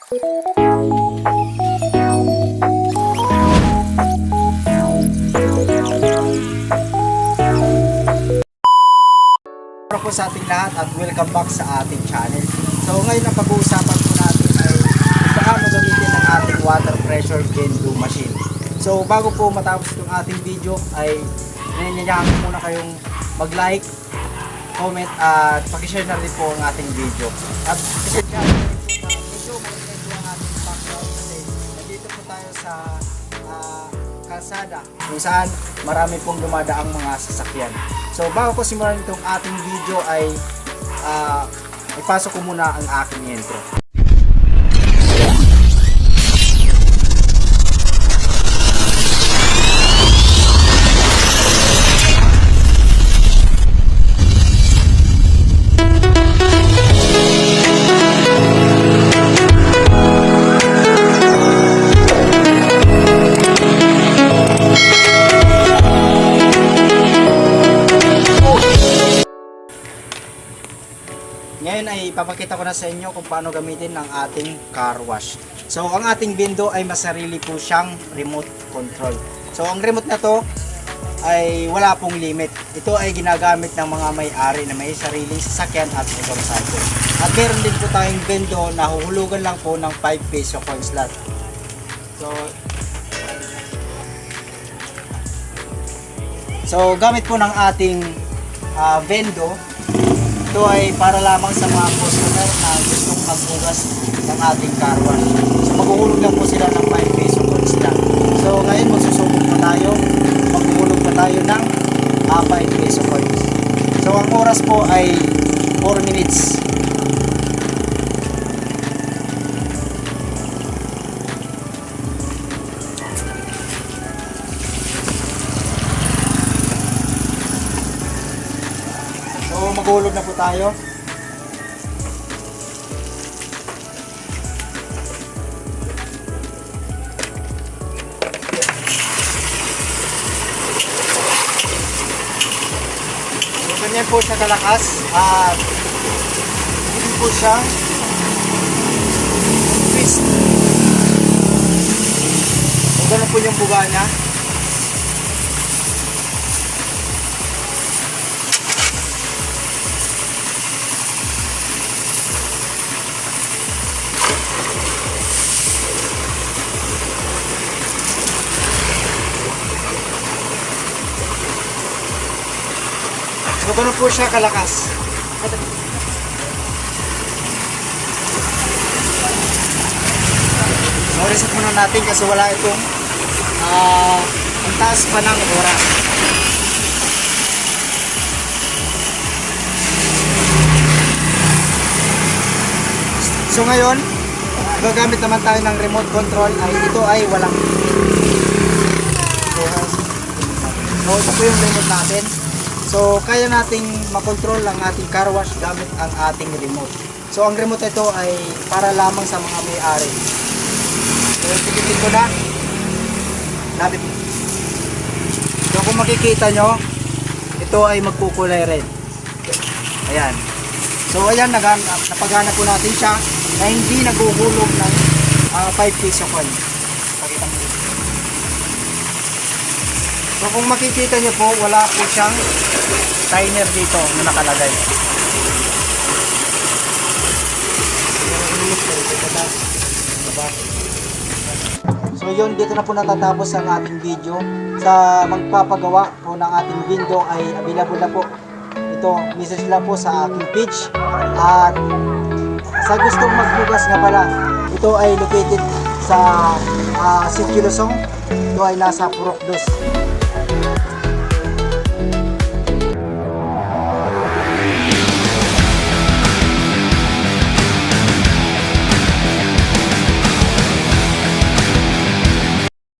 Para po sa ating lahat at welcome back sa ating channel. So ngayon ang pag-uusapan po natin ay kung paano gamitin ang ating water pressure Gendo machine. So bago po matapos itong ating video ay nanyanyahan ko muna kayong mag-like, comment at pakishare na rin po ang ating video. At kasi sa ah, kalsada kung saan marami pong dumadaang mga sasakyan. So bago ko simulan itong ating video ay ah, ipasok ko muna ang aking intro. Ngayon ay ipapakita ko na sa inyo kung paano gamitin ang ating car wash. So ang ating window ay masarili po siyang remote control. So ang remote na to ay wala pong limit. Ito ay ginagamit ng mga may-ari na may sariling sasakyan at motorcycle. At meron din po tayong window na huhulugan lang po ng 5 peso coin slot. So So gamit po ng ating ah, vendo ito ay para lamang sa mga customer na gustong magbugas ng ating car wash. So maghuhulog lang po sila ng 5 peso coins lang. So ngayon magsusubok pa tayo, maghuhulog pa tayo ng ah, 5 peso coins. So ang oras po ay 4 minutes. So maghuhulog na po tayo. So ganyan po siya kalakas at hindi po siya twist. So ganun po yung buga niya. So ganun po siya kalakas. So reset muna natin kasi wala itong ah ang taas pa ng oras. So ngayon, gagamit naman tayo ng remote control ay ito ay walang So ito po yung remote natin. So kaya nating makontrol ang ating car wash gamit ang ating remote. So ang remote ito ay para lamang sa mga may-ari. So pipitin ko na. Lapit. So kung makikita nyo, ito ay magkukulay red. Ayan. So ayan, nag napagana po natin siya na hindi naghuhulog ng ah, 5 piso coin. So kung makikita nyo po, wala po siyang timer dito na nakalagay. So yun, dito na po natatapos ang ating video. Sa magpapagawa po ng ating window ay available na po. Ito, message lang po sa aking page. At sa gustong magbugas nga pala, ito ay located sa uh, Sitio Luzon. Ito ay nasa Purok 2.